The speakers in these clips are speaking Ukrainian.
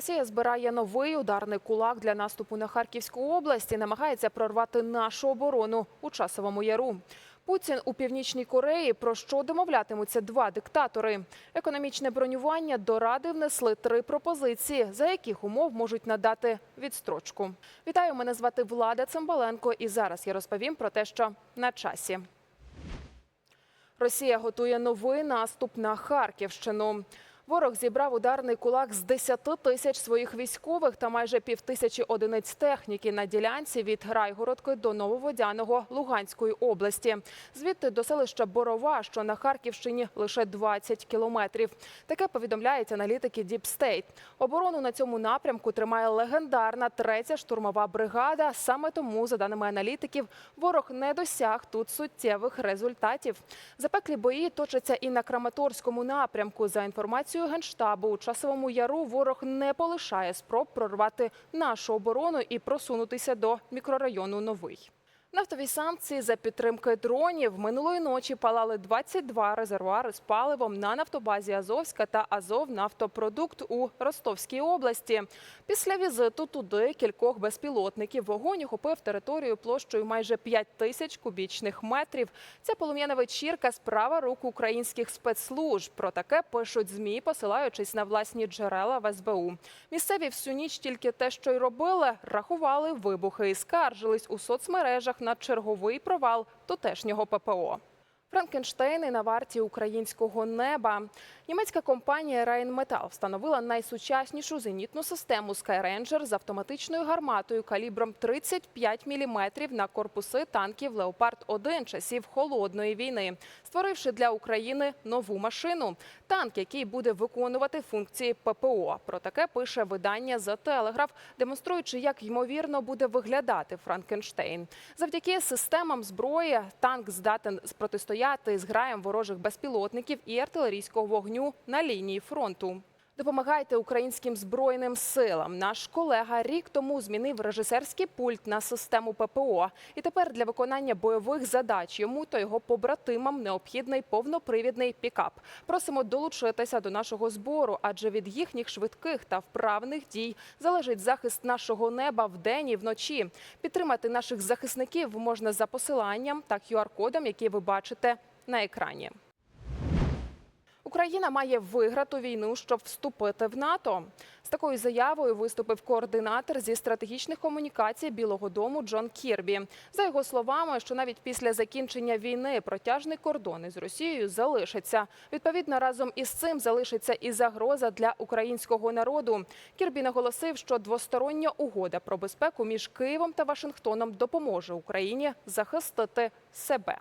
Росія збирає новий ударний кулак для наступу на Харківську область і намагається прорвати нашу оборону у часовому яру. Путін у північній Кореї про що домовлятимуться два диктатори. Економічне бронювання до ради внесли три пропозиції, за яких умов можуть надати відстрочку. Вітаю, мене звати Влада Цимбаленко, і зараз я розповім про те, що на часі. Росія готує новий наступ на Харківщину. Ворог зібрав ударний кулак з 10 тисяч своїх військових та майже півтисячі одиниць техніки на ділянці від Райгородки до Нововодяного Луганської області. Звідти до селища Борова, що на Харківщині лише 20 кілометрів. Таке повідомляють аналітики State. Оборону на цьому напрямку тримає легендарна третя штурмова бригада. Саме тому, за даними аналітиків, ворог не досяг тут суттєвих результатів. Запеклі бої точаться і на Краматорському напрямку. За інформацією Генштабу, у часовому яру ворог не полишає спроб прорвати нашу оборону і просунутися до мікрорайону Новий. Нафтові санкції за підтримки дронів минулої ночі палали 22 резервуари з паливом на нафтобазі Азовська та Азов нафтопродукт у Ростовській області. Після візиту туди кількох безпілотників вогонь охопив територію площею майже 5 тисяч кубічних метрів. Ця полум'яна вечірка справа рук українських спецслужб. Про таке пишуть змі, посилаючись на власні джерела в СБУ. Місцеві всю ніч тільки те, що й робили, рахували вибухи і скаржились у соцмережах на черговий провал тутешнього ППО. Франкенштейни на варті українського неба. Німецька компанія Rheinmetall встановила найсучаснішу зенітну систему Skyranger з автоматичною гарматою калібром 35 мм на корпуси танків Леопард 1 часів холодної війни, створивши для України нову машину. Танк, який буде виконувати функції ППО. Про таке пише видання The Telegraph, демонструючи, як ймовірно буде виглядати Франкенштейн. Завдяки системам зброї танк здатен протистояти зграєм ворожих безпілотників і артилерійського вогню на лінії фронту. Допомагайте українським збройним силам. Наш колега рік тому змінив режисерський пульт на систему ППО. І тепер для виконання бойових задач йому та його побратимам необхідний повнопривідний пікап. Просимо долучитися до нашого збору, адже від їхніх швидких та вправних дій залежить захист нашого неба вдень і вночі. Підтримати наших захисників можна за посиланням та QR-кодом, який ви бачите на екрані. Україна має виграти війну, щоб вступити в НАТО. З такою заявою виступив координатор зі стратегічних комунікацій Білого Дому Джон Кірбі. За його словами, що навіть після закінчення війни протяжний кордон із Росією залишиться. Відповідно, разом із цим залишиться і загроза для українського народу. Кірбі наголосив, що двостороння угода про безпеку між Києвом та Вашингтоном допоможе Україні захистити себе.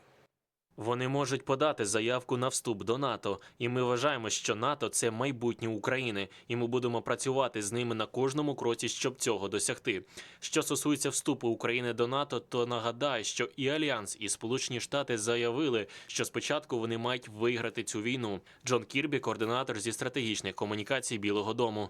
Вони можуть подати заявку на вступ до НАТО, і ми вважаємо, що НАТО це майбутнє України, і ми будемо працювати з ними на кожному кроці, щоб цього досягти. Що стосується вступу України до НАТО, то нагадаю, що і Альянс, і Сполучені Штати заявили, що спочатку вони мають виграти цю війну. Джон Кірбі, координатор зі стратегічних комунікацій Білого Дому.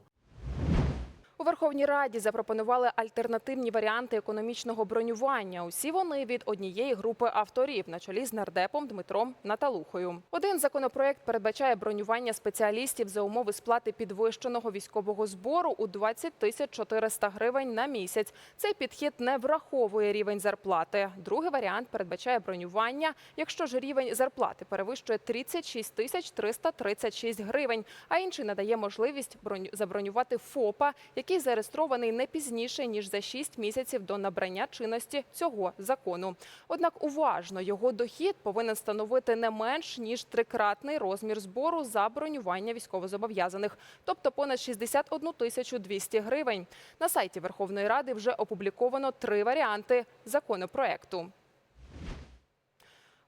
У Верховній Раді запропонували альтернативні варіанти економічного бронювання. Усі вони від однієї групи авторів на чолі з нардепом Дмитром Наталухою. Один законопроект передбачає бронювання спеціалістів за умови сплати підвищеного військового збору у 20 тисяч 400 гривень на місяць. Цей підхід не враховує рівень зарплати. Другий варіант передбачає бронювання, якщо ж рівень зарплати перевищує 36 тисяч 336 гривень, а інший надає можливість броню- забронювати ФОПа, який зареєстрований не пізніше ніж за 6 місяців до набрання чинності цього закону. Однак уважно його дохід повинен становити не менш ніж трикратний розмір збору за бронювання військовозобов'язаних, тобто понад 61 тисячу 200 гривень. На сайті Верховної Ради вже опубліковано три варіанти законопроекту.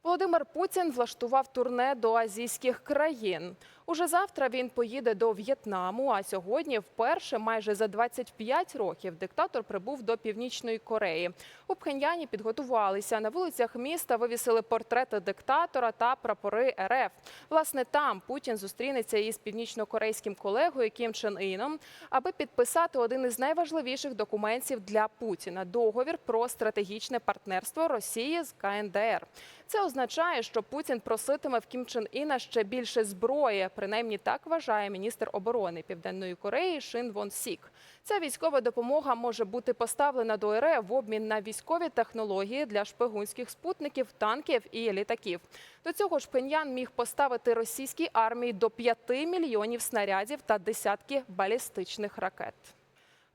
Володимир Путін влаштував турне до азійських країн. Уже завтра він поїде до В'єтнаму. А сьогодні, вперше, майже за 25 років, диктатор прибув до Північної Кореї. У Пхеньяні підготувалися на вулицях міста. Вивісили портрети диктатора та прапори РФ. Власне, там Путін зустрінеться із північно-корейським колегою Кім Чен Іном, аби підписати один із найважливіших документів для Путіна договір про стратегічне партнерство Росії з КНДР. Це означає, що Путін проситиме в Кім Чен Іна ще більше зброї. Принаймні так вважає міністр оборони Південної Кореї Шин Вон Сік. Ця військова допомога може бути поставлена до РФ в обмін на військові технології для шпигунських спутників, танків і літаків. До цього ж Пеньян міг поставити російській армії до 5 мільйонів снарядів та десятки балістичних ракет.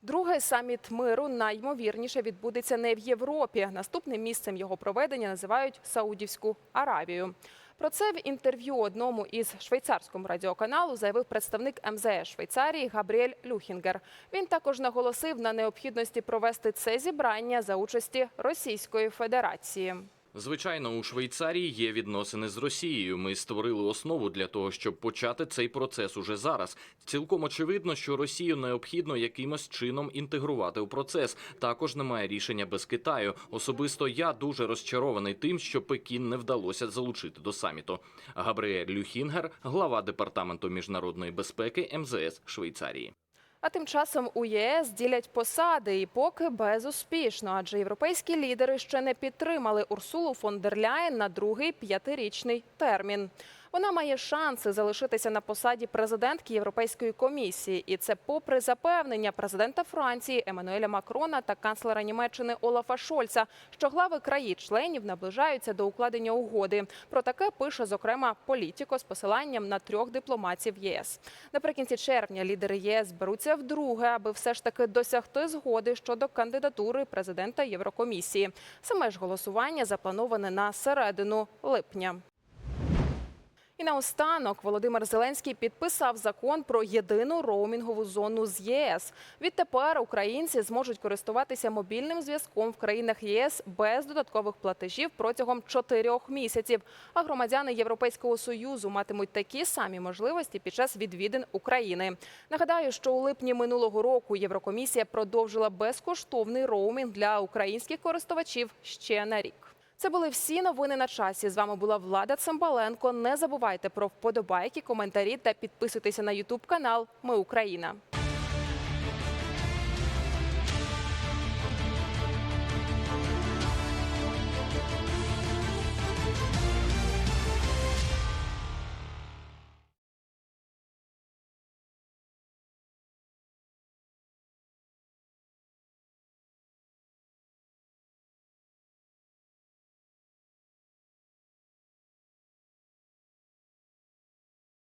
Другий саміт миру найймовірніше відбудеться не в Європі. Наступним місцем його проведення називають Саудівську Аравію. Про це в інтерв'ю одному із швейцарському радіоканалу заявив представник МЗС Швейцарії Габріель Люхінгер. Він також наголосив на необхідності провести це зібрання за участі Російської Федерації. Звичайно, у Швейцарії є відносини з Росією. Ми створили основу для того, щоб почати цей процес уже зараз. Цілком очевидно, що Росію необхідно якимось чином інтегрувати у процес. Також немає рішення без Китаю. Особисто я дуже розчарований тим, що Пекін не вдалося залучити до саміту. Габріель Люхінгер, глава департаменту міжнародної безпеки МЗС Швейцарії. А тим часом у ЄС ділять посади і поки безуспішно, адже європейські лідери ще не підтримали Урсулу фон дер Ляєн на другий п'ятирічний термін. Вона має шанси залишитися на посаді президентки Європейської комісії, і це попри запевнення президента Франції Еммануеля Макрона та канцлера Німеччини Олафа Шольца, що глави країн-членів наближаються до укладення угоди. Про таке пише зокрема політико з посиланням на трьох дипломатів ЄС. Наприкінці червня лідери ЄС беруться вдруге, аби все ж таки досягти згоди щодо кандидатури президента Єврокомісії. Саме ж голосування заплановане на середину липня. І наостанок Володимир Зеленський підписав закон про єдину роумінгову зону з ЄС. Відтепер українці зможуть користуватися мобільним зв'язком в країнах ЄС без додаткових платежів протягом чотирьох місяців. А громадяни Європейського союзу матимуть такі самі можливості під час відвідин України. Нагадаю, що у липні минулого року Єврокомісія продовжила безкоштовний роумінг для українських користувачів ще на рік. Це були всі новини на часі. З вами була Влада Цимбаленко. Не забувайте про вподобайки, коментарі та підписуйтеся на Ютуб канал Ми Україна.